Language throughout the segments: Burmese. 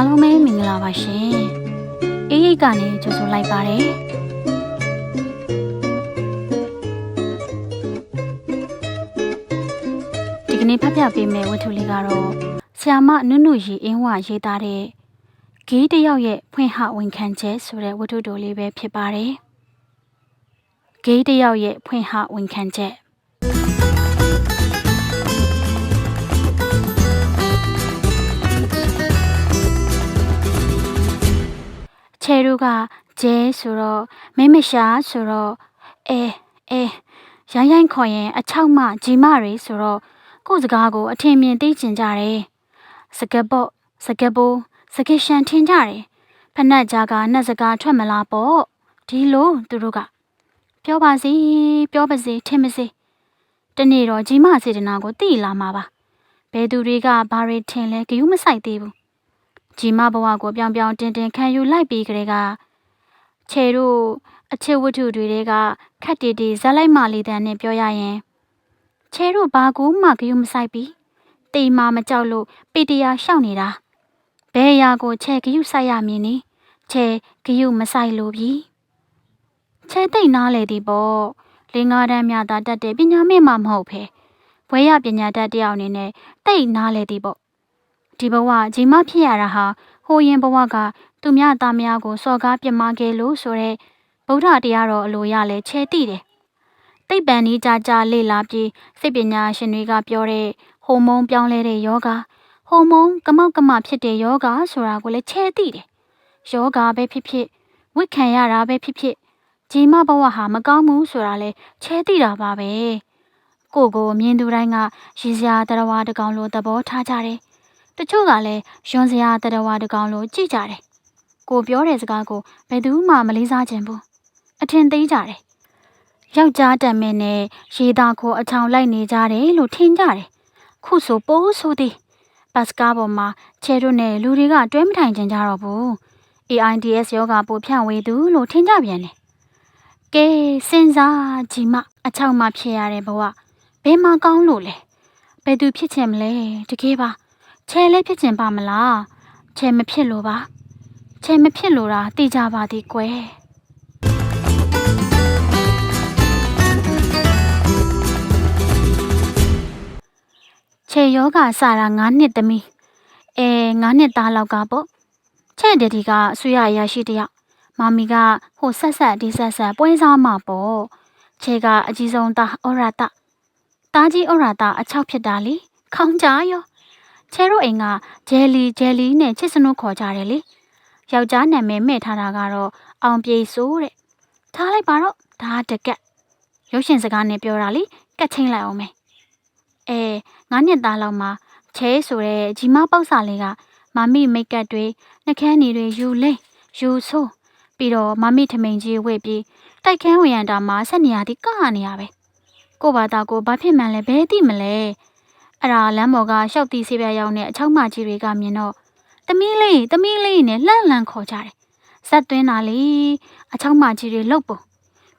အားလုံးပဲမင်္ဂလာပါရှင်အေးရိတ်ကနေကြိုဆိုလိုက်ပါတယ်ဒီကနေ့ဖတ်ပြပေးမယ့်ဝတ္ထုလေးကတော့ဆ iam မနုနုရီအင်းဝရေးသားတဲ့ဂေးတစ်ယောက်ရဲ့ဖွင့်ဟဝန်ခံချက်ဆိုတဲ့ဝတ္ထုတိုလေးပဲဖြစ်ပါတယ်ဂေးတစ်ယောက်ရဲ့ဖွင့်ဟဝန်ခံချက် ချဲတို့ကကျဲဆိုတော့မိမရှာဆိုတော့အဲအဲရိုင်းရိုင်းခေါ်ရင်အချောက်မကြီးမတွေဆိုတော့ကိုယ့်စကားကိုအထင်မြင်သိကျင်ကြတယ်စကက်ပေါ့စကက်ပိုးစကက်ရှန်ထင်ကြတယ်ဖက်နှက်ကြားကနှက်စကားထွက်မလားပေါ့ဒီလိုသူတို့ကပြောပါစီပြောပါစေထင်ပါစေတနေ့တော့ကြီးမစေတနာကိုသိလာမှာပါဘယ်သူတွေကဘာတွေထင်လဲဂယုမဆိုင်သေးဘူး ကြီးမဘဝကိုပြောင်ပြောင်တင်တင်ခံယူလိုက်ပြီးကလေးကခြေတို့အချစ်ဝတ္ထုတွေတွေကခက်တီတီဇက်လိုက်မလေးတန်းနဲ့ပြောရရင်ခြေတို့ဘာကူမှဂယုမဆိုင်ပြီးတိမ်မာမကြောက်လို့ပေတရာရှောက်နေတာဘဲရာကိုခြေဂယုဆိုင်ရမည်နီခြေဂယုမဆိုင်လို့ပြီခြေသိမ့်နားလေသည်ပေါ့လင်းကားတန်းများသာတတ်တဲ့ပညာမဲ့မှမဟုတ်ဖဲဘွဲရပညာတတ်တယောက်အနေနဲ့တိတ်နားလေသည်ပေါ့ ဒီဘဝဂျီမဖြစ်ရတာဟာဟိုရင်ဘဝကသူများသားများကိုစော်ကားပြစ်မှားခဲ့လို့ဆိုတဲ့ဗုဒ္ဓတရားတော်အလိုရလဲချဲတိတယ်။သိပ္ပံဤကြကြလေ့လာပြီးစိတ်ပညာရှင်တွေကပြောတဲ့ဟော်မုန်းပြောင်းလဲတဲ့ယောဂဟော်မုန်းကမောက်ကမဖြစ်တဲ့ယောဂဆိုတာကိုလည်းချဲတိတယ်။ယောဂပဲဖြစ်ဖြစ်ဝိခံရတာပဲဖြစ်ဖြစ်ဂျီမဘဝဟာမကောင်းဘူးဆိုတာလဲချဲတိတာပါပဲ။ကိုကိုမြင်သူတိုင်းကရည်စရာတရားဝါတကောင်လိုသဘောထားကြတယ်။ တချို့ကလည်းယွန်စရာတရဝါတကောင်လိုကြည့်ကြတယ်။ကိုပြောတဲ့စကားကိုဘယ်သူမှမလေးစားခြင်းဘူး။အထင်သေးကြတယ်။ယောက်ျားတံမင်းနဲ့ရေသားကိုအချောင်လိုက်နေကြတယ်လို့ထင်ကြတယ်။ခုဆိုပိုးဆိုသည်။ဘတ်စကားပေါ်မှာချဲတို့နဲ့လူတွေကတွဲမထိုင်ကြကြတော့ဘူး။ AIDS ယောဂပိုဖြန့်ဝေသူလို့ထင်ကြပြန်တယ်။ကဲစဉ်းစားကြည့်မှအချောင်မှဖြစ်ရတဲ့ဘဝဘယ်မှာကောင်းလို့လဲ။ဘယ်သူဖြစ်ချင်မလဲတကယ်ပါ။ ချဲလဲဖြစ်ချင်ပါမလားချဲမဖြစ်လို့ပါချဲမဖြစ်လို့တာသိကြပါသည်ကွယ်ချဲယောဂစတာ9နှစ်သမီးအဲ9နှစ်သားလောက်ကပေါ့ချဲ့တဲ့ဒီကအဆွေရအရာရှိတယောက်မမီကဟိုဆက်ဆက်ဒီဆက်ဆက်ပွဲစားမှာပေါ့ချဲကအကြီးဆုံးသားဩရတတားကြီးဩရတအချောက်ဖြစ်တာလေခေါင်းကြရော ချဲတို့အိမ်ကဂျယ်လီဂျယ်လီနဲ့ချစ်စနုခေါ်ကြတယ်လေယောက်ျားနာမည်မဲ့ထားတာကတော့အောင်ပြေဆိုးတဲ့ထားလိုက်ပါတော့ဒါတကက်ရုပ်ရှင်စကားနဲ့ပြောတာလေကတ်ချင်းလိုက်အောင်မယ်အဲငါးနှစ်သားလောက်မှာချဲဆိုတဲ့ဂျီမပေါက်စာလေးကမမီမိတ်ကပ်တွေနှကန်းနေတွေယူလိမ့်ယူဆိုးပြီးတော့မမီထမိန်ကြီးဝစ်ပြီးတိုက်ခန်းဝင်ရတာမှာဆက်နေရသည်ကနေရပဲကို့ဘာသာကိုဘာဖြစ်မှန်းလဲဘယ်သိမလဲ အဲ့ဒါလမ်းပေါ်ကရှောက်တီးဆေးပြားရောက်တဲ့အချောင်းမကြီးတွေကမြင်တော့တမီးလေးတမီးလေးနဲ့လှန့်လှန့်ခေါ်ကြတယ်။ဇက်သွင်းတာလေအချောင်းမကြီးတွေလှုပ်ပုံ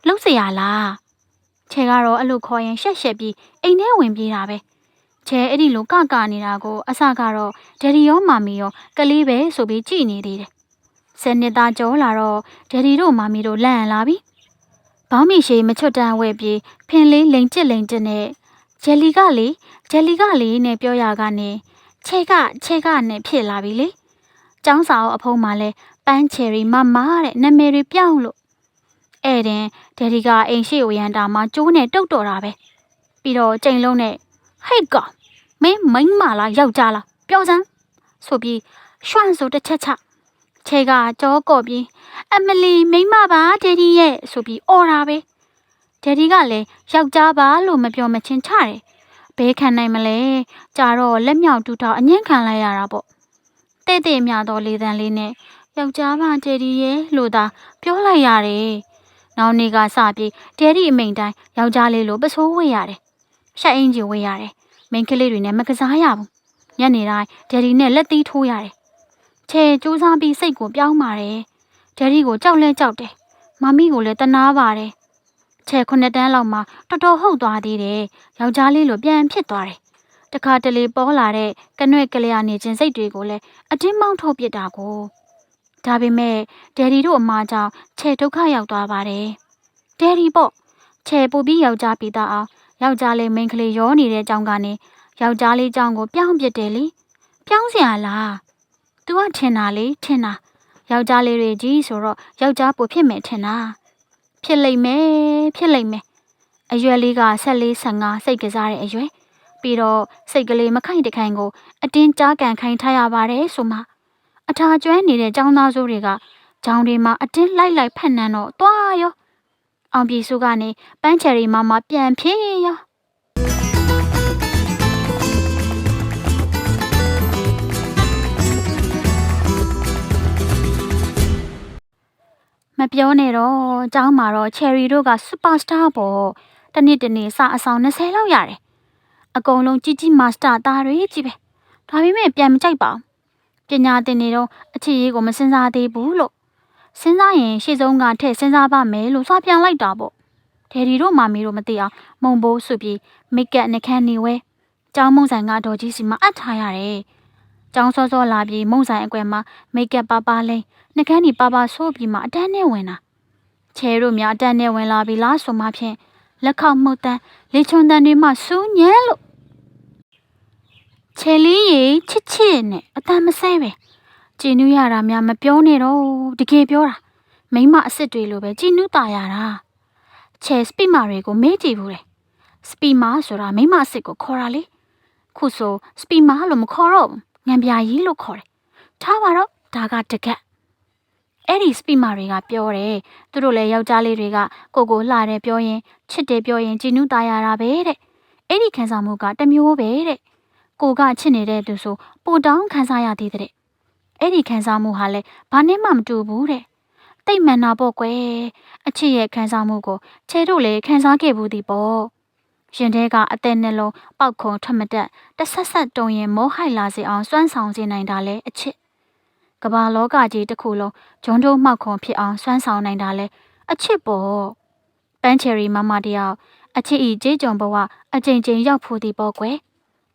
လှုပ်เสียလား။ချဲကတော့အဲ့လိုခေါ်ရင်ရှက်ရှက်ပြီးအိမ်ထဲဝင်ပြေးတာပဲ။ချဲအဲ့ဒီလိုကကနေတာကိုအစကတော့ဒယ်ဒီရောမာမီရောကလေးပဲဆိုပြီးကြည်နေသေးတယ်။ဆယ်နှစ်သားကျော်လာတော့ဒယ်ဒီတို့မာမီတို့လန့်လာပြီ။ဘောင်းမီရှိမချွတ်တန်းဝဲပြီးဖင်လေးလိန်ကျစ်လိန်ကျစ်နဲ့ဂျယ်လီကလေ ဂျယ်လီကလေနဲ့ပြောရကနေချဲကချဲကနဲ့ဖြစ်လာပြီလေ။ចောင်းစာအုပ်အဖုံးမှာလဲပန်းချယ်ရီမမတဲ့နာမည်တွေပြောင်းလို့အဲ့တင်ဒယ်ဒီကအိမ်ရှိကိုရန်တာမှာကျိုးနဲ့တုတ်တော်တာပဲ။ပြီးတော့ကြိမ်လုံးနဲ့ဟိတ်ကောင်မင်းမိန်းမလားယောက်ျားလားပြောစမ်းဆိုပြီးရွှန့်ဆိုတစ်ချက်ချချဲကကြောကော့ပြီးအမလီမိန်းမပါဒယ်ဒီရဲ့ဆိုပြီးអော်တာပဲဒယ်ဒီကလည်းယောက်ျားပါလို့မပြောမချင်းချတယ် ဘဲခံနိုင်မလဲကြာတော့လက်မြောက်တူထောက်အငင်းခံလိုက်ရတာပေါ့တဲ့တဲ့မြတော့လေးတန်းလေးနဲ့ယောက်ျားပါဒယ်ဒီရဲ့လို့သာပြောလိုက်ရတယ်နောက်နေ့ကစပြီးဒယ်ဒီအမိန်တိုင်းယောက်ျားလေးလိုပစိုးဝေးရတယ်ရှက်အင်ဂျီဝေးရတယ်မိန်းကလေးတွေနဲ့မကစားရဘူးညနေတိုင်းဒယ်ဒီနဲ့လက်သီးထိုးရတယ်ချဲစူးစမ်းပြီးစိတ်ကိုပြောင်းပါတယ်ဒယ်ဒီကိုကြောက်လဲကြောက်တယ်မမီကိုလည်းတနာပါတယ် ချဲ9တန်းလောက်မှတော်တော်ဟုတ်သွားသေးတယ်။ယောက်ျားလေးလိုပြန်ဖြစ်သွားတယ်။တခါတလေပေါ်လာတဲ့ကနွဲ့ကလျာနေခြင်းစိတ်တွေကိုလည်းအတင်းမောင်းထုတ်ပစ်တာကိုဒါပေမဲ့ဒယ်ဒီတို့အမကြောင့်ချဲဒုက္ခရောက်သွားပါတယ်။ဒယ်ဒီပေါ့ချဲပူပြီးယောက်ျားပြီးသားအောင်ယောက်ျားလေးမိန်းကလေးရောနေတဲ့အကြောင်းကနေယောက်ျားလေးကြောင့်ကိုပြောင်းပစ်တယ်လေ။ပြောင်းစရာလား။ तू ကထင်တာလေထင်တာ။ယောက်ျားလေးတွေကြီးဆိုတော့ယောက်ျားပူဖြစ်မယ်ထင်တာ။ ဖြစ်လိမ့်မယ်ဖြစ်လိမ့်မယ်အရွယ်လေးက14 15စိတ်ကစားတဲ့အရွယ်ပြီးတော့စိတ်ကလေးမခိုင်တခိုင်ကိုအတင်းကြားကန်ခိုင်းထားရပါတယ်ဆိုမှအထာကျွမ်းနေတဲ့ចောင်းသားစိုးတွေကဂျောင်းတွေမှာအတင်းလိုက်လိုက်ဖက်နှံတော့တွားရောအောင်ပြည်စုကနေပန်းချယ်ရီမမပြန်ဖြေရော မပြောနဲ့တော့ចောင်းမှာတော့ချယ်ရီတို့ကစူပါစတာပေါ့တနေ့တနေ့စအဆောင်20လောက်ရတယ်အကုန်လုံးကြီးကြီးမာစတာသားတွေကြီးပဲဒါပေမဲ့ပြန်မကြိုက်ပါဘူးပညာသင်နေတော့အချစ်ရေးကိုမစင်စားသေးဘူးလို့စဉ်းစားရင်ရှေ့ဆုံးကထည့်စဉ်းစားပါမယ်လို့သွားပြန်လိုက်တာပေါ့ဒယ်ဒီတို့မာမီတို့မသိအောင်မုံဘိုးဆိုပြီးမိတ်ကပ်နှခမ်းနေဝဲကျောင်းမုံဆိုင်ကဒေါ်ကြီးစီမှာအပ်ထားရတယ်ကျောင်းစောစောလာပြီးမုံဆိုင်အကွယ်မှာမိတ်ကပ်ပါပါလိမ့် နှကန်းဒီပါပါဆိုးပြီးမှအတန်းနဲ့ဝင်တာချဲတို့များအတန်းနဲ့ဝင်လာပြီလားဆိုမှဖြင့်လက်ခောက်မှုတ်တန်းလေချွန်တန်းတွေမှစူးညံလို့ချဲလေးရေချစ်ချစ်နဲ့အတန်းမဆဲပဲကြည်နူးရတာများမပြောနဲ့တော့တကယ်ပြောတာမိမအစ်စ်တွေလိုပဲကြည်နူးตาရတာချဲစပီမာတွေကိုမေးကြည့်ဘူးလေစပီမာဆိုတာမိမအစ်စ်ကိုခေါ်တာလေခုဆိုစပီမာလို့မခေါ်တော့ဘူးငံပြာကြီးလို့ခေါ်တယ်ထားပါတော့ဒါကတကက် အဲ့ဒီစပီမာတွေကပြောတယ်သူတို့လည်းယောက်ျားလေးတွေကကိုကိုလှတယ်ပြောရင်ချစ်တယ်ပြောရင်ကြည်နူးตาရတာပဲတဲ့အဲ့ဒီခံစားမှုကတစ်မျိုးပဲတဲ့ကိုကချစ်နေတဲ့သူဆိုပိုတောင်းခံစားရသေးတဲ့အဲ့ဒီခံစားမှုဟာလည်းဘာနဲ့မှမတူဘူးတဲ့တိတ်မှန်တာပေါ့ကွယ်အချစ်ရဲ့ခံစားမှုကိုချဲတို့လည်းခံစားခဲ့ဘူးဒီပေါ့ရင်ထဲကအသက်နှလုံးပောက်ခုံထမတက်တဆက်ဆက်တုံရင်မောဟိုက်လာစေအောင်စွမ်းဆောင်စေနိုင်တာလဲအချစ် ကမ္ဘာလောကကြီးတစ်ခုလုံးဂျွန်းတို့မှောက်ခွန်ဖြစ်အောင်စွမ်းဆောင်နိုင်တာလဲအချစ်ပေါ့ပန်းချယ်ရီမမတယောက်အချစ်ဤကြေးကြုံဘဝအကြိမ်ကြိမ်ရောက်ဖို့ဒီပေါ့ကွယ်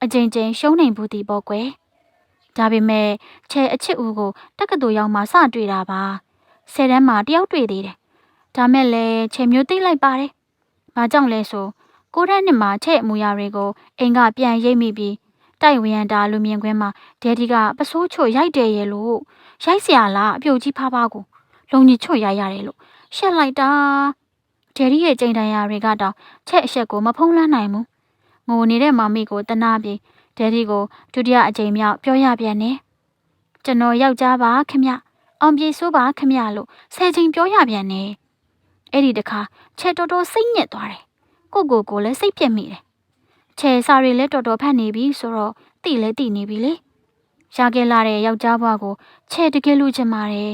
အကြိမ်ကြိမ်ရှုံးနိုင်ဖို့ဒီပေါ့ကွယ်ဒါပေမဲ့ချဲအချစ်ဦးကိုတက္ကသိုလ်ရောက်မှစတွေ့တာပါဆယ်တန်းမှာတယောက်တွေ့သေးတယ်ဒါမဲ့လဲချေမျိုးသိလိုက်ပါတယ်ဘာကြောင့်လဲဆိုကိုရန်းနှစ်မှာချဲ့အမူအရာတွေကိုအိမ်ကပြန်ရိပ်မိပြီး တိုက်ဝရန်တာလူမြင်ကွင်းမှာဒယ်ဒီကပစိုးချိုရိုက်တယ်ရဲ့လို့ရိုက်เสียလားအပြုတ်ကြီးဖားဖားကိုလုံကြီးချွတ်ရိုက်ရတယ်လို့ရှက်လိုက်တာဒယ်ဒီရဲ့ကြိမ်တန်ရာတွေကတောင်ချက်အချက်ကိုမဖုံးလန်းနိုင်ဘူးငိုနေတဲ့မမီကိုတနာပြီးဒယ်ဒီကိုဒုတိယအကြိမ်မြောက်ပြောရပြန်တယ်ကျွန်တော်ယောက်ျားပါခမအောင်ပြေဆိုးပါခမလို့ဆယ်ချိန်ပြောရပြန်တယ်အဲ့ဒီတခါချက်တော်တော်စိတ်ညစ်သွားတယ်ကိုကိုကိုလည်းစိတ်ပြက်မိတယ် ချဲစာတွေလည်းတော်တော်ဖတ်နေပြီဆိုတော့တိလည်းတိနေပြီလေရခဲ့လာတဲ့ယောက်ျားဘွားကိုချဲတကယ်လို့ချင်ပါတယ်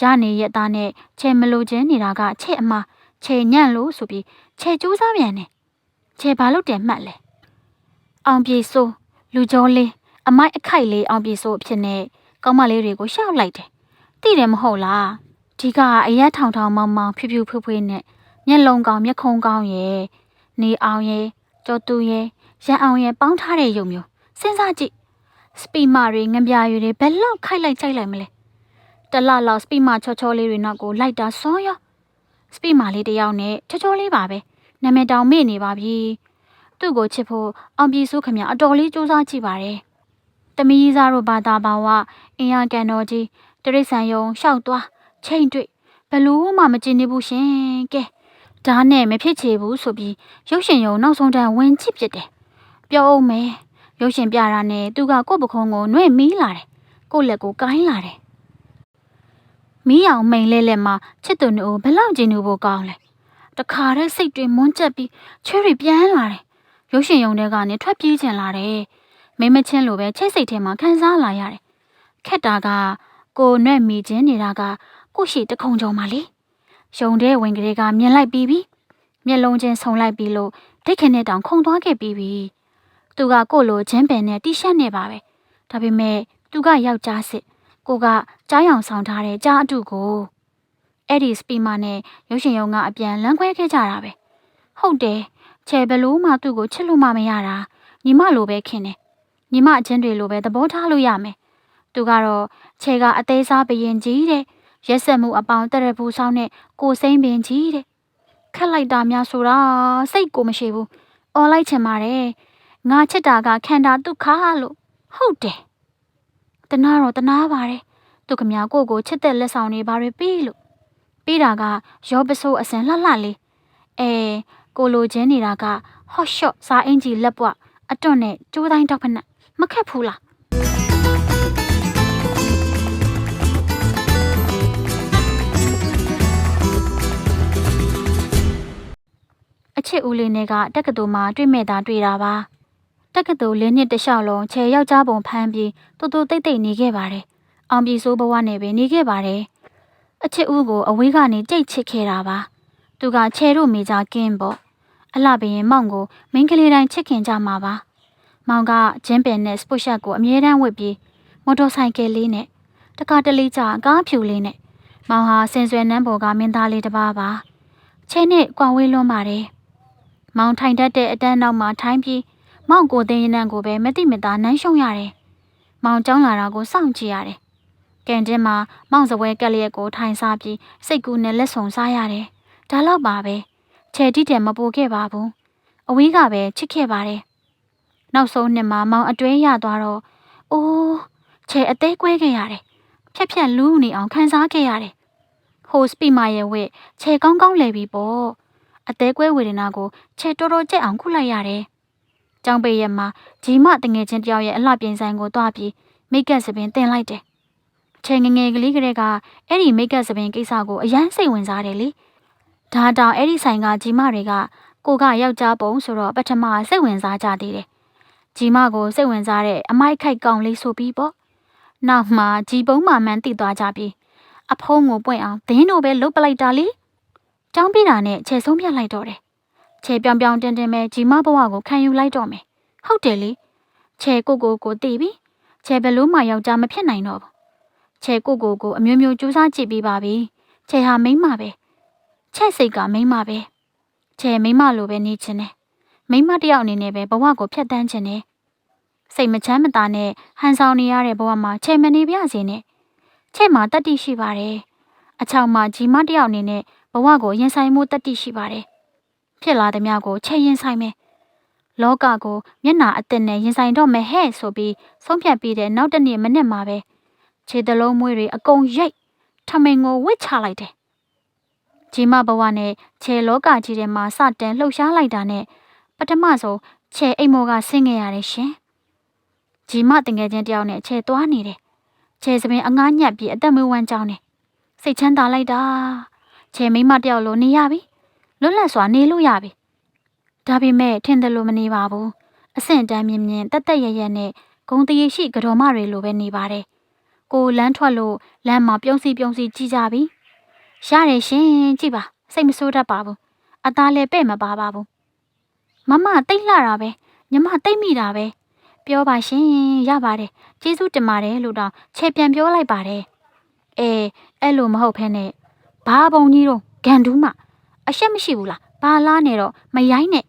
ရနေရဲ့သားနဲ့ချဲမလို့ချင်းနေတာကချဲအမချဲညံ့လို့ဆိုပြီးချဲကြိုးစားပြန်တယ်ချဲဘာလို့တယ်မှတ်လဲအောင်ပြေဆိုးလူကြောလေးအမိုက်အခိုက်လေးအောင်ပြေဆိုးအဖြစ်နဲ့ကောင်းမလေးတွေကိုရှောက်လိုက်တယ်သိတယ်မဟုတ်လားဒီကအရက်ထောင်ထောင်မောင်မောင်ဖြူဖြူဖွေးဖွေးနဲ့မျက်လုံးကောင်းမျက်ခုံးကောင်းရဲ့နေအောင်ရဲ့ ကြော်တူရဲ့ရန်အောင်ရဲ့ပေါင်းထားတဲ့ရုံမျိုးစဉ်းစားကြည့်စပီမာတွေငပြာရီတွေဘယ်လောက်ခိုက်လိုက်ကြိုက်လိုက်မလဲတလလောက်စပီမာချောချောလေးတွေနောက်ကိုလိုက်တာစောရောစပီမာလေးတယောက်နဲ့ချောချောလေးပါပဲနာမည်တောင်မေ့နေပါပြီသူ့ကိုချစ်ဖို့အောင်ပြည်စုခမအတော်လေးစူးစမ်းကြည့်ပါတယ်တမီးစားတို့ဘာသာဘာဝအင်ရကန်တော်ကြီးတရိษံယုံရှောက်သွားချိန်တွေ့ဘလို့မှမကျင်နေဘူးရှင်ကဲ ဒါနဲ့မဖြစ်ချေဘူးဆိုပြီးရုပ်ရှင်ယုံနောက်ဆုံးတန်းဝင်ချစ်ပြစ်တယ်ပြောအောင်မယ်ရုပ်ရှင်ပြတာနဲ့သူကကိုယ့်ပခုံးကိုနှွဲ့မီးလာတယ်ကိုယ့်လက်ကိုကိုင်းလာတယ်မီးအောင်မိန်လဲလဲမှာချစ်သူနှုတ်ဘယ်လောက်ကျင်နေဖို့ကောင်းလဲတခါတည်းစိတ်တွေမွန်းကျက်ပြီးချွေးတွေပြန်လာတယ်ရုပ်ရှင်ယုံတဲ့ကနေထွက်ပြေးချင်လာတယ်မိမချင်းလိုပဲချိတ်စိတ်ထဲမှာခံစားလာရတယ်ခက်တာကကိုနှဲ့မိခြင်းနေတာကကိုရှိတခုံကြုံပါလေ ယုံတဲ့ဝင်ကလေးကမြင်လိုက်ပြီးပြီမျက်လုံးချင်းဆုံလိုက်ပြီးလို့ဒိတ်ခနဲ့တောင်ခုန်သွားခဲ့ပြီးပြီသူကကိုလိုချင်းပင်နဲ့တီရှပ်နဲ့ပါပဲဒါပေမဲ့သူကယောက်ျားစစ်ကိုကကြားရောင်ဆောင်ထားတဲ့ကြားအတုကိုအဲ့ဒီစပီမာနဲ့ရုပ်ရှင်ရုံကအပြန်လမ်းခွဲခဲ့ကြတာပဲဟုတ်တယ်ချေဘလို့မှသူ့ကိုချစ်လို့မှမရတာညီမလိုပဲခင်တယ်ညီမအချင်းတွေလိုပဲသဘောထားလို့ရမယ်သူကတော့ခြေကအသေးစားဘရင်ကြီးတဲ့ ရက်ဆက်မှုအပေါင်းတရဖူဆောင်နဲ့ကိုစိမ့်ပင်ကြီးတဲ့ခက်လိုက်တာများဆိုတာစိတ်ကိုမရှိဘူးអော်လိုက်ချင်ပါတယ်ငါချစ်တာကခန္ဓာဒုက္ခလို့ဟုတ်တယ်တနာတော့တနာပါတယ်သူခမကိုကိုချစ်တဲ့လက်ဆောင်တွေဘာတွေပြီးလို့ပြီးတာကရောပစိုးအစင်လှလှလေးအဲကိုလိုချင်းနေတာကဟော့ရှော့စားအင်ကြီးလက်ပွားအတွန့်နဲ့ကျိုးတိုင်းတော့ဖက်နဲ့မခက်ဘူးလား အချစ်ဦးလေးနဲ့ကတက္ကသိုလ်မှာတွေ့မဲ့တာတွေ့တာပါတက္ကသိုလ်လေးနှစ်တလျှောက်လုံးခြေယောက်ျားပုံဖမ်းပြီးတူတူတိတ်တိတ်နေခဲ့ပါတယ်အောင်ပြည်စိုးဘဝနဲ့ပဲနေခဲ့ပါတယ်အချစ်ဦးကိုအဝေးကနေကြိတ်ချစ်ခဲ့တာပါသူကခြေတို့မိကြကင်းပေါ့အလှပရင်မောင်ကိုမိန်းကလေးတိုင်းချစ်ခင်ကြမှာပါမောင်ကဂျင်းပင်နဲ့စပုတ်ရှက်ကိုအမြဲတမ်းဝတ်ပြီးမော်တော်ဆိုင်ကယ်လေးနဲ့တခါတလေကြာကားဖြူလေးနဲ့မောင်ဟာစင်ဆွဲနန်းပေါ်ကမင်းသားလေးတစ်ပါးပါခြေနဲ့ကွာဝေးလွန်းပါတယ် မောင်ထိုင်တတ်တဲ့အတန်းနောက်မှာထိုင်ပြီးမောင်ကိုသိန်းရနံကိုပဲမတိမတာနမ်းရှုံရတယ်မောင်ကြောင်းလာတာကိုစောင့်ကြည့်ရတယ်ကန်တင်းမှာမောင်စပွဲကက်လျက်ကိုထိုင်စားပြီးစိတ်ကူးနဲ့လက်ဆောင်စားရတယ်ဒါတော့ပါပဲခြေတိတယ်မပိုခဲ့ပါဘူးအဝေးကပဲချစ်ခဲ့ပါတယ်နောက်ဆုံးနှစ်မှာမောင်အတွဲရသွားတော့အိုးခြေအသေးကွဲခဲ့ရတယ်ဖြက်ဖြက်လူးနေအောင်ခံစားခဲ့ရတယ်ဟိုစပီမာရဲ့ဝက်ခြေကောင်းကောင်းလဲပြီပေါ့ အသေးကွဲဝေဒနာကိုခြေတော်တော်ကြက်အောင်ခုလိုက်ရတယ်ကျောင်းပေရက်မှာဂျီမတငယ်ချင်းတယောက်ရဲ့အလှပြင်ဆိုင်ကိုတွားပြီးမိတ်ကပ်စပင်တင်လိုက်တယ်ခြေငငယ်ကလေးကလေးကအဲ့ဒီမိတ်ကပ်စပင်ကိစ္စကိုအရန်စိတ်ဝင်စားတယ်လေဒါတောင်အဲ့ဒီဆိုင်ကဂျီမတွေကကိုကယောက်ျားပုံဆိုတော့ပထမစိတ်ဝင်စားကြသေးတယ်ဂျီမကိုစိတ်ဝင်စားတဲ့အမိုက်ခိုက်ကောင်လေးဆိုပြီးပေါ့နောက်မှဂျီပုံးမှမှန်တိသွားကြပြီးအဖုံးကိုပွင့်အောင်ဒင်းတို့ပဲလုတ်ပလိုက်တာလေ ចောင်းပြတာနဲ့ခြေဆုံးပြတ်လိုက်တော့တယ်ခြေပြောင်ပြောင်တင်းတင်းပဲဂျီမဘဝကိုခံယူလိုက်တော့မယ်ဟုတ်တယ်လေခြေကိုကိုကိုတီးပြီခြေဘလို့မှယောက်ျားမဖြစ်နိုင်တော့ဘူးခြေကိုကိုကိုအမျိုးမျိုးစူးစမ်းကြည့်ပြီးပါပြီခြေဟာမိမ့်မပဲချက်စိတ်ကမိမ့်မပဲခြေမိမ့်မလိုပဲနေချင်တယ်မိမတယောက်အနေနဲ့ပဲဘဝကိုဖြတ်တန်းခြင်းနဲ့စိတ်မချမ်းမသာနဲ့ဟန်ဆောင်နေရတဲ့ဘဝမှာချေမနေပြစေနဲ့ချဲ့မှာတတ္တိရှိပါတယ်အချောင်မှာဂျီမတယောက်အနေနဲ့ဘ ဝကိုရင်ဆိုင်မှုတတ္တိရှိပါတယ်ဖြစ်လာသည်များကိုချဲ့ရင်ဆိုင်မယ်လောကကိုမျက်နာအသက်နဲ့ရင်ဆိုင်တော့မယ်ဟဲ့ဆိုပြီးဆုံးဖြတ်ပြီးတဲ့နောက်တနေ့မိနစ်မှာပဲခြေတလုံးမွေးတွေအကုန်ရိတ်ထမိန်ကိုဝစ်ချလိုက်တယ်ဂျီမဘဝနဲ့ခြေလောကကြီးထဲမှာစတင်လှုပ်ရှားလိုက်တာနဲ့ပထမဆုံးခြေအိမ်မောကဆင်းခဲ့ရတယ်ရှင်။ဂျီမတငယ်ချင်းတယောက်နဲ့ခြေသွားနေတယ်။ခြေစပင်အငားညက်ပြီးအသက်မွေးဝမ်းကြောင်းနေ။စိတ်ချမ်းသာလိုက်တာ။ ခြေမိမတယောက်လိုနေရပြီ။လွတ်လပ်စွာနေလို့ရပြီ။ဒါပေမဲ့ထင်တယ်လို့မနေပါဘူး။အဆင့်တန်းမြင်မြင်တက်တက်ရရနဲ့ဂုံတရီရှိကြော်မတွေလိုပဲနေပါတယ်။ကိုလမ်းထွက်လို့လမ်းမှာပြုံးစီပြုံးစီကြည့်ကြပြီ။ရတယ်ရှင်ကြည့်ပါစိတ်မဆိုးတတ်ပါဘူး။အသားလည်းပဲ့မပါပါဘူး။မမတိတ်လှတာပဲညီမတိတ်မိတာပဲပြောပါရှင်ရပါတယ်ကျေးဇူးတင်ပါတယ်လို့တော့ခြေပြန်ပြောလိုက်ပါတယ်အေးအဲ့လိုမဟုတ်ဖ ೇನೆ ဘာပုံကြီးတော့ဂန်တူးမအရှက်မရှိဘူးလားဘာလားနေတော့မရိုင်းနဲ့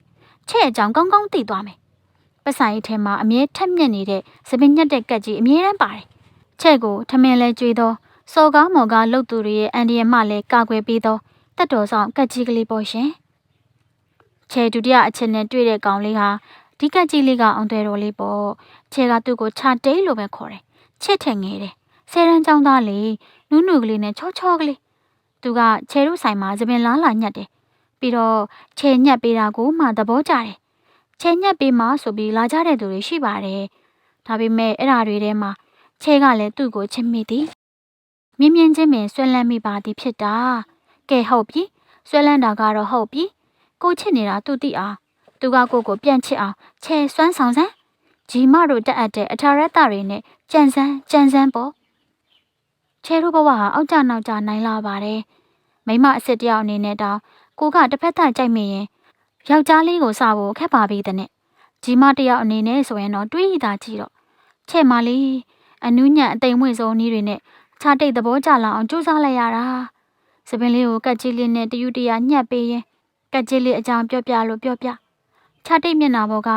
ချဲ့အကြောင်းကောင်းကောင်းသိသွားမယ်ပတ်ဆိုင်ထဲမှာအမြဲထက်မြက်နေတဲ့စပင်းညက်တဲ့ကက်ကြီးအမြဲတမ်းပါတယ်ချဲ့ကိုထမင်းလဲကြွေးတော့စော်ကားမော်ကားလှုပ်သူတွေရဲ့အန်ဒီရမလည်းကာကွယ်ပေးတော့တက်တော်ဆောင်ကက်ကြီးကလေးပေါ့ရှင်ချဲဒုတိယအချက်နဲ့တွေ့တဲ့ကောင်လေးဟာဒီကက်ကြီးလေးကအောင်တယ်တော်လေးပေါ့ချဲကသူ့ကိုချတေးလို့ပဲခေါ်တယ်ချစ်ထင်ငယ်တယ်ဆယ်ရန်ចောင်းသားလေးနုနုကလေးနဲ့ချောချောကလေး သူကချဲတို့ဆိုင်မှာသပင်လားလာညက်တယ်ပြီးတော့ချဲညက်ပေးတာကိုမှသဘောကျတယ်ချဲညက်ပေးမှဆိုပြီးလာကြတဲ့သူတွေရှိပါတယ်ဒါပေမဲ့အဲ့ဓာတွေထဲမှာချဲကလည်းသူ့ကိုချစ်မိသည်မြင်းမြင်းချင်းပင်ဆွဲလန်းမိပါသည်ဖြစ်တာကဲဟုတ်ပြီဆွဲလန်းတာကတော့ဟုတ်ပြီကိုချစ်နေတာသူသိအောင်သူကကိုကိုပြန်ချစ်အောင်ချဲစွမ်းဆောင်စမ်းဂျီမတို့တက်အပ်တဲ့အထာရတ္တတွေနဲ့ကြံစမ်းကြံစမ်းပေါ့ ချဲတို့ဘဝဟာအောက်ကြနောက်ကြနိုင်လာပါတယ်မိမအစ်စ်တယောက်အနေနဲ့တောင်ကိုကတစ်ဖက်သားကြိုက်မိရင်ယောက်ျားလေးကိုစဖို့ခက်ပါပြီတဲ့နဲ့ဂျီမတယောက်အနေနဲ့ဆိုရင်တော့တွေးရတာကြည့်တော့ချဲ့မလေးအနူးညံ့အသိမ်မွေ့ဆုံးနည်းတွေနဲ့ခြားတိတ်သဘောကျလာအောင်ကြိုးစားလိုက်ရတာစပင်လေးကိုကက်ကြီးလေးနဲ့တယူတရာညှက်ပေးရင်ကက်ကြီးလေးအကြောင်းပြောပြလို့ပြောပြခြားတိတ်မျက်နှာပေါ်က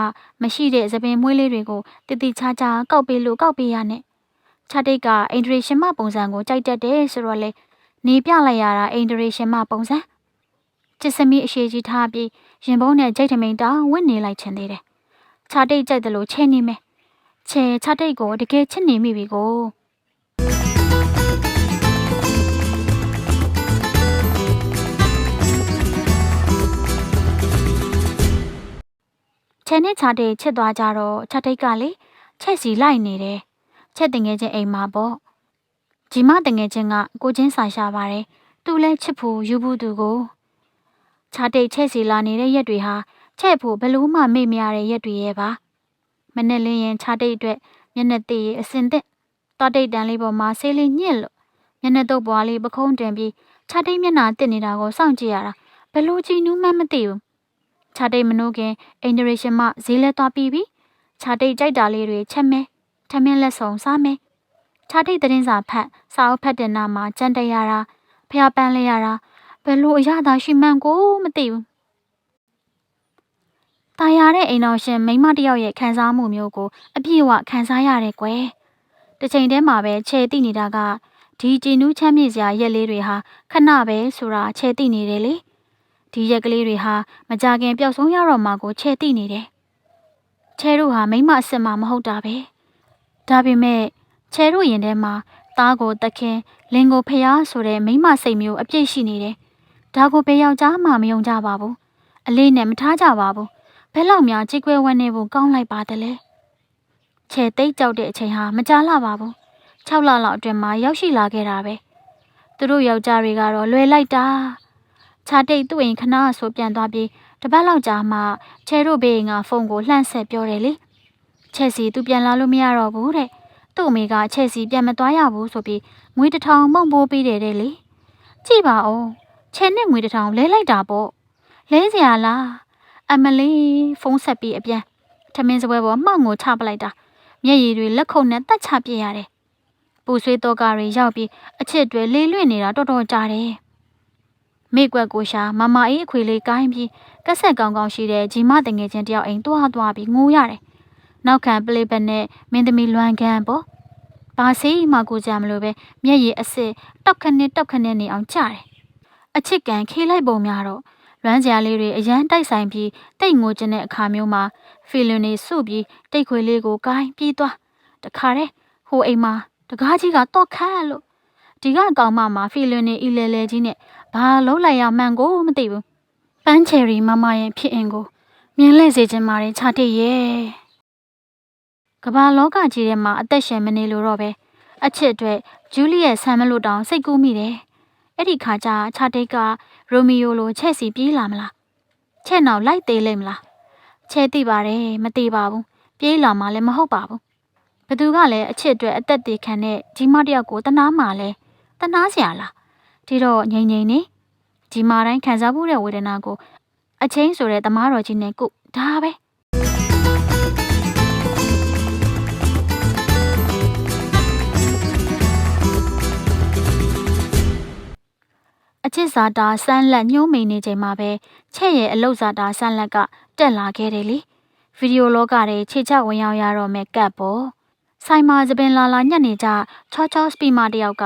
မရှိတဲ့သပင်မွှေးလေးတွေကိုတတိချာချာကောက်ပေးလို့ကောက်ပေးရနဲ့ ခြားတိတ်ကအင်ဒရီရှင်မပုံစံကိုကြိုက်တတ်တယ်ဆိုတော့လေနေပြလိုက်ရတာအင်ဒရီရှင်မပုံစံကျစ်စမီအရှိကြီးထားပြီးရင်ဘုံနဲ့ကြိတ်ထမိန်တောင်ဝင့်နေလိုက်ချင်သေးတယ်ခြားတိတ်ကြိုက်တယ်လို့ချဲနေမယ်ချဲခြားတိတ်ကိုတကယ်ချစ်နေမိပြီကိုချဲနဲ့ချာတိတ်ချစ်သွားကြတော့ချာတိတ်ကလေချက်စီလိုက်နေတယ် ချက်တင်ငယ်ချင်းအိမ်မှာပေါ့ဂျီမတင်ငယ်ချင်းကကိုချင်းဆိုင်ရှာပါတယ်သူလဲချစ်ဖို့ယူဘူးသူကိုချာတိတ်ချက်စီလာနေတဲ့ရက်တွေဟာချက်ဖို့ဘလို့မှမေ့မရတဲ့ရက်တွေရဲ့ပါမနဲ့လင်းရင်ချာတိတ်အတွက်မျက်နှာသေးအစင်သက်တောတိတ်တန်လေးပေါ်မှာဆေးလေးညှစ်လို့မျက်နှာတုပ်ပွားလေးပခုံးတင်ပြီးချာတိတ်မျက်နှာတက်နေတာကိုစောင့်ကြည့်ရတာဘလို့ကြည့်နူးမှမသိဘူးခြာတိတ်မနိုးခင်အင်ဒရီရှင်မဈေးလဲသွားပြီးပြီခြာတိတ်ကြိုက်တာလေးတွေချက်မဲ ထမင်းလက်ဆောင်စားမယ်ခြားထိတ်သတင်းစာဖတ်စာအုပ်ဖတ်တဲ့နာမှာကြံတရတာဖျားပန်းလဲရတာဘယ်လိုအရသာရှိမှန်းကိုမသိဘူး။တာယာတဲ့အိမ်တော်ရှင်မိမတယောက်ရဲ့ခံစားမှုမျိုးကိုအပြည့်အဝခံစားရတယ်ကွယ်။တစ်ချိန်တည်းမှာပဲခြေတိနေတာကဒီကျင်နူးချမ်းမြေ့စရာရက်လေးတွေဟာခဏပဲဆိုတာခြေတိနေတယ်လေ။ဒီရက်ကလေးတွေဟာမကြခင်ပျောက်ဆုံးရတော့မှာကိုခြေတိနေတယ်။ခြေတို့ဟာမိမအစ်စ်မှမဟုတ်တာပဲ။ ဒါပေမဲ့ချဲတို့ရင်ထဲမှာသားကိုတခင်လင်ကိုဖျားဆိုတဲ့မိမစိတ်မျိုးအပြည့်ရှိနေတယ်။ဒါကိုဘယ်ယောက်ျားမှမယုံကြပါဘူး။အလေးနဲ့မထားကြပါဘူး။ဘယ်လောက်များကြည်ကွဲဝန်းနေဖို့ကောင်းလိုက်ပါသလဲ။ချဲသိပ်ကြောက်တဲ့အချိန်ဟာမကြာလာပါဘူး။6လလောက်အတွင်းမှာရောက်ရှိလာခဲ့တာပဲ။သူတို့ယောက်ျားတွေကတော့လွယ်လိုက်တာ။ခြာတိတ်သူ့အိမ်ခဏဆိုပြန်သွားပြီးတပတ်လောက်ကြာမှချဲတို့ဘေးကဖုန်းကိုလှမ်းဆက်ပြောတယ်လေ ချက်စီသူပြန်လာလို့မရတော့ဘူးတဲ့သူ့အမေကချက်စီပြန်မသွားရဘူးဆိုပြီးငွေတစ်ထောင်မှုန့်ပိုးပေးတယ်တဲ့လေကြည့်ပါဦးချက်နဲ့ငွေတစ်ထောင်လဲလိုက်တာပေါ့လဲစရာလားအမလေးဖုန်းဆက်ပြီးအပြန်ထမင်းစပွဲပေါ်မှောင်ကိုချပလိုက်တာမျက်ရည်တွေလက်ခုပ်နဲ့တတ်ချပြစ်ရတယ်ပူဆွေးတော့ကတွေရောက်ပြီးအချစ်တွေလေလွင့်နေတာတော်တော်ကြတယ်မိကွက်ကိုရှာမမအေးအခွေလေးကိုင်းပြီးကက်ဆက်ကောင်းကောင်းရှိတဲ့ဂျီမတငယ်ချင်းတယောက်အိမ်သွားသွားပြီးငိုးရတယ် နောက်ခံပလေးဘက်နဲ့မင်းသမီးလွမ်းခန်းပေါ့။ဘာစီမှကိုကြမလို့ပဲမျက်ရည်အစစ်တောက်ခနဲ့တောက်ခနဲ့နေအောင်ကြတယ်။အချစ်ကန်ခေးလိုက်ပုံများတော့လွမ်းစရာလေးတွေအရန်တိုက်ဆိုင်ပြီးတိတ်ငိုကျင်တဲ့အခါမျိုးမှာဖီလွန်နေစုပြီးတိတ်ခွေလေးကိုကိုင်းပြီးသွားတခါတည်းဟိုအိမ်မှာတကားကြီးကတော့ခတ်လို့ဒီကကောင်မမှာဖီလွန်နေအီလဲလဲကြီးနဲ့ဘာလုံးလိုက်ရမှန်ကိုမသိဘူးပန်းချယ်ရီမမရဲ့ဖြစ်အင်ကိုမြင်လဲစေခြင်းမာရင်ခြာတိတ်ရဲ့ ကမ္ဘာလောကကြီးထဲမှာအသက်ရှင်မနေလို့တော့ပဲအချစ်အတွက်ဂျူလီယက်ဆမ်းမလို့တောင်စိတ်ကူးမိတယ်။အဲ့ဒီခါကျချာတိတ်ကရိုမီယိုလိုချက်စီပြေးလာမလား။ချက်နောက်လိုက်သေးလိမ့်မလား။ချဲသိပါတယ်မသိပါဘူး။ပြေးလာမှလည်းမဟုတ်ပါဘူး။ဘသူကလည်းအချစ်အတွက်အသက်သေခံတဲ့ဂျီမတယောက်ကိုတနာမှလဲတနာစရာလား။ဒီတော့ငြိမ်ငြိမ်နေဂျီမတိုင်းခံစားမှုတဲ့ဝေဒနာကိုအချင်းဆိုတဲ့သမားတော်ကြီးနဲ့ကုဒါပဲ အချစ်စာတာဆန်းလက်ညှိုးမိန်နေချိန်မှာပဲချက်ရဲ့အလုတ်စာတာဆန်းလက်ကတက်လာခဲ့တယ်လေဗီဒီယိုလောကတွေခြေချဝင်ရောက်ရတော့မဲ့ကတ်ပေါ့ဆိုင်မာသပင်လာလာညက်နေကြချောချောစပီမာတယောက်က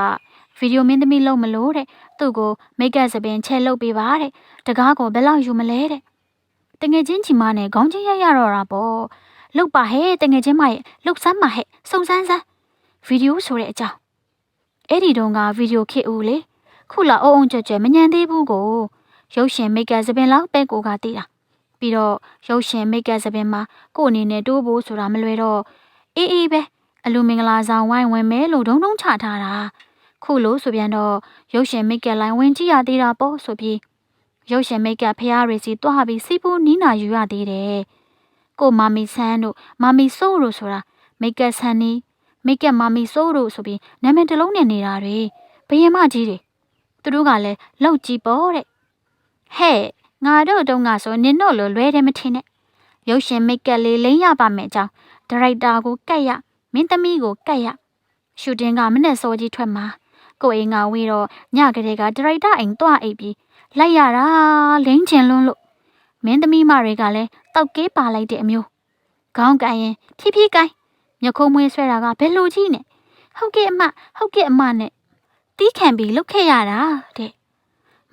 ဗီဒီယိုမင်းသမီးလုံးမလို့တဲ့သူ့ကိုမိတ်ကပ်သပင်ချဲလုပ်ပေးပါတဲ့တကားကိုဘယ်လောက်ယူမလဲတဲ့တငယ်ချင်းချီမနဲ့ခေါင်းချင်းရရတော့တာပေါ့လုတ်ပါဟဲ့တငယ်ချင်းမရဲ့လုတ်စမ်းပါဟဲ့စုံစမ်းစမ်းဗီဒီယိုဆိုတဲ့အကြောင်းအဲ့ဒီတုန်းကဗီဒီယိုခစ်ဦးလေ ခုလာအုံအုံကြွကြွမညံသေးဘူးကိုရုပ်ရှင်မိတ်ကပ်သပင်လောက်ပဲကိုကတည်တာပြီးတော့ရုပ်ရှင်မိတ်ကပ်သပင်မှာကို့အနေနဲ့တိုးဖို့ဆိုတာမလွယ်တော့အေးအေးပဲအလူမင်္ဂလာဆောင်ဝိုင်းဝင်မဲလို့ဒုံဒုံချထားတာခုလို့ဆိုပြန်တော့ရုပ်ရှင်မိတ်ကပ်လိုင်းဝင်ကြည့်ရသေးတာပေါ့ဆိုပြီးရုပ်ရှင်မိတ်ကပ်ဖះရီစီတွားပြီးစီပူနီးနာယူရသေးတယ်ကိုမာမီဆန်းတို့မာမီဆိုးတို့ဆိုတာမိတ်ကပ်ဆန်းနီးမိတ်ကပ်မာမီဆိုးတို့ဆိုပြီးနာမည်တစ်လုံးနဲ့နေတာတွေဘယင်မကြီးတွေ သူတို့ကလည်းလောက်ကြည့်ပေါ့တဲ့ဟဲ့ငါတို့တုန်းကဆိုနင်တို့လိုလွဲတယ်မထင်နဲ့ရုပ်ရှင်မိတ်ကပ်လေးလိမ့်ရပါမယ်အကြောင်းဒါရိုက်တာကိုကတ်ရမင်းသမီးကိုကတ်ရရှူတင်ကမနဲ့စောကြီးထွက်မှာကိုအိမ်ကဝေးတော့ညကလေးကဒါရိုက်တာအိမ်တွားအိပ်ပြီးလိုက်ရတာလိမ့်ချင်လွန်းလို့မင်းသမီးမတွေကလည်းတောက်ကေးပါလိုက်တဲ့အမျိုးခေါင်းကန်ရင်ဖြည်းဖြည်းကိုင်းမြခုံးမွေးဆွဲတာကဘယ်လိုကြီးနဲ့ဟုတ်ကဲ့အမဟုတ်ကဲ့အမနဲ့ တီးခံပြီးလုတ်ခဲ့ရတာတဲ့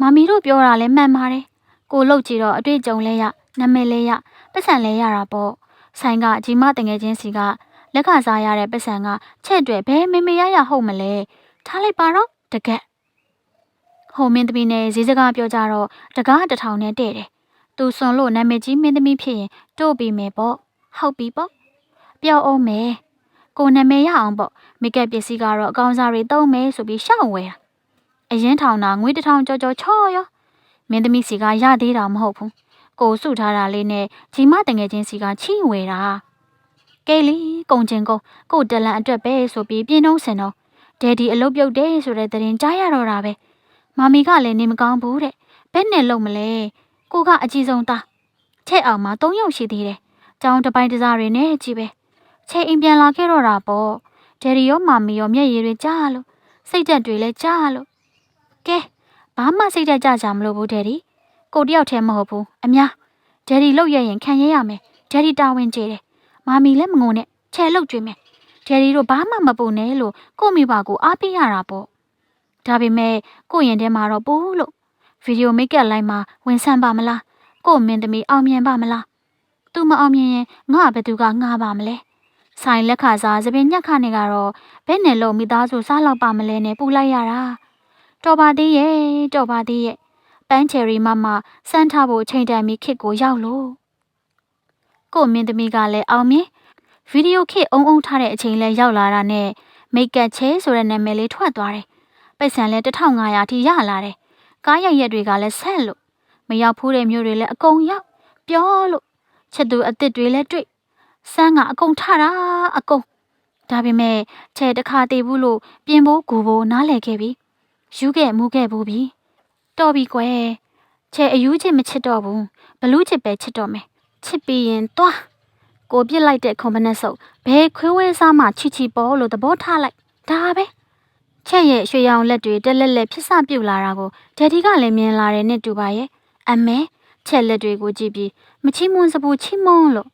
မမီတို့ပြောတာလည်းမှန်ပါတယ်ကိုလုတ်ကြည့်တော့အတွေ့အကြုံလဲရနာမည်လဲရပတ်စံလဲရတာပေါ့ဆိုင်ကကြီးမတငယ်ချင်းစီကလက်ခစားရတဲ့ပတ်စံကချက်တွေဘဲမေမေရရဟုတ်မလဲထားလိုက်ပါတော့တကက်ဟိုမင်းသမီးနဲ့ဈေးစကားပြောကြတော့တကားတစ်ထောင်နဲ့တဲ့တယ်သူစွန်လို့နာမည်ကြီးမင်းသမီးဖြစ်ရင်တို့ပြီးမယ်ပေါ့ဟုတ်ပြီပေါ့ပြောအောင်မယ် ကိုနာမည်ရအောင်ပေါ့မိကပ်ပစ္စည်းကတော့အကောင်စားတွေသုံးမယ်ဆိုပြီးရှောက်ဝဲတာအရင်ထောင်တာငွေတစ်ထောင်ကြော်ကြော်ချော်ရောမင်းသမီးစီကရသေးတာမဟုတ်ဘူးကိုစုထားတာလေးနဲ့ဂျီမတငယ်ချင်းစီကချိဝဲတာကဲလီကုံချင်ကုံကိုတလန်အတွက်ပဲဆိုပြီးပြင်းနှုံးစင်တော့ဒယ်ဒီအလုပ်ပြုတ်တယ်ဆိုတဲ့သတင်းကြားရတော့တာပဲမမီကလည်းနေမကောင်းဘူးတဲ့ဘယ်နဲ့လုံမလဲကိုကအကြီးဆုံးသားချက်အောင်မှာ၃ယောက်ရှိသေးတယ်ကျောင်းတစ်ပိုင်းတစ်စားတွေနဲ့ကြည့်ပဲ ချက်အိမ်ပြန်လာခဲ့တော့တာပေါ့ဒယ်ဒီရောမမီရောမျက်ရည်တွေကြားလို့စိတ်သက်တွေလည်းကြားလို့ကဲဘာမှစိတ်သက်ကြကြမလို့ဘူးဒယ်ဒီကိုတယောက်တည်းမဟုတ်ဘူးအများဒယ်ဒီလောက်ရရင်ခံရရမယ်ဒယ်ဒီတာဝန်ကျေတယ်မမီလည်းမငုံနဲ့ချဲလောက်ကြွေးမယ်ဒယ်ဒီတို့ဘာမှမပူနဲ့လို့ကိုမိဘကိုအားပေးရတာပေါ့ဒါပေမဲ့ကိုရင်ထဲမှာတော့ပူလို့ဗီဒီယိုမိတ်ကပ်လိုင်းမှာဝင်ဆန်းပါမလားကိုမင်းသမီးအောင်မြင်ပါမလားသူမအောင်မြင်ရင်ငါဘယ်သူကငါပါမလဲ ဆိုင်လက်ခစားသပင်ညက်ခနေကတော့ဘယ်နဲ့လို့မိသားစုစားလောက်ပါမလဲနဲ့ပူလိုက်ရတာတော်ပါသေးရဲ့တော်ပါသေးရဲ့ပန်းချယ်ရီမမစမ်းထားဖို့ချိန်တန်ပြီးခစ်ကိုရောက်လို့ကိုမင်းသမီးကလည်းအောင်မြင်ဗီဒီယိုခစ်အုံအုံထားတဲ့အချိန်လဲရောက်လာတာနဲ့မိတ်ကပ်ချဲဆိုတဲ့နာမည်လေးထွက်သွားတယ်ပိတ်ဆန်လဲ1500ထိရလာတယ်ကားရိုက်ရက်တွေကလည်းဆက်လို့မရောက်ဖိုးတဲ့မျိုးတွေလည်းအကုန်ရောက်ပြောလို့ချက်သူအစ်စ်တွေလည်းတွေ့ စမ်းကအကုန်ထတာအကုန်ဒါပေမဲ့ချဲတစ်ခါတည်ဘူးလို့ပြင်ဖို့ကူဖို့နားလည်ခဲ့ပြီယူခဲ့မူခဲ့ဘူးပြီတော်ပြီကွယ်ချဲအယူချစ်မချစ်တော့ဘူးဘလူးချစ်ပဲချစ်တော့မယ်ချစ်ပြီးရင်သွားကိုပြစ်လိုက်တဲ့ခွန်ပနက်စုပ်ဘဲခွေးဝဲစားမှချီချီပေါ်လို့သဘောထားလိုက်ဒါပဲချက်ရဲ့ရွှေရောင်လက်တွေတက်လက်လက်ဖြစ်စပြုတ်လာတာကိုဒက်ဒီကလည်းမြင်လာတယ်နဲ့တူပါရဲ့အမဲချက်လက်တွေကိုကြည့်ပြီးမချီမွန်းစပူချီမွန်းလို့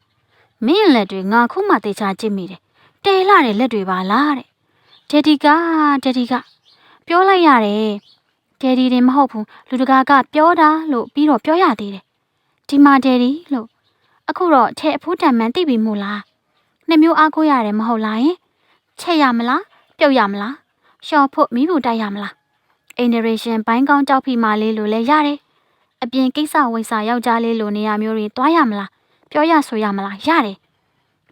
မင်းလက်တွေငါခုမှတေချာကြည့်မိတယ်တဲလာတဲ့လက်တွေပါလားတဲ့ဒက်ဒီကဒက်ဒီကပြောလိုက်ရတယ်ဒယ်ဒီတင်မဟုတ်ဘူးလူတကာကပြောတာလို့ပြီးတော့ပြောရသေးတယ်ဒီမှာဒယ်ဒီလို့အခုတော့အထက်အဖိုးတံမှန်သိပြီမို့လားနှစ်မျိုးအားကိုးရတယ်မဟုတ်လားယင်ချက်ရမလားပြုတ်ရမလားရှော့ဖို့မိဖို့တိုက်ရမလားအိန္ဒရေရှင်ဘိုင်းကောင်းကြောက်ဖီမာလေးလို့လည်းရတယ်အပြင်ကိစ္စဝိစာယောက်ျားလေးလိုနေရာမျိုးတွေတွားရမလား ပြောရဆိုရမလားရတယ်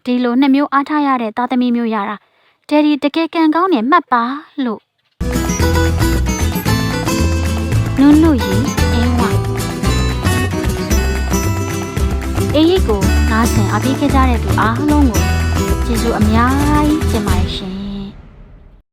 ဒီလိုနှစ်မျိုးအားထားရတဲ့သားသမီးမျိုးရတာဒယ်ဒီတကယ်ကံကောင်းနေမှတ်ပါလို့နုနုရီအဲဝအေးရီကိုနားဆင်အပြေးခဲ့ကြတဲ့သူအားလုံးကိုကျေးဇူးအများကြီးတင်ပါတယ်ရှင်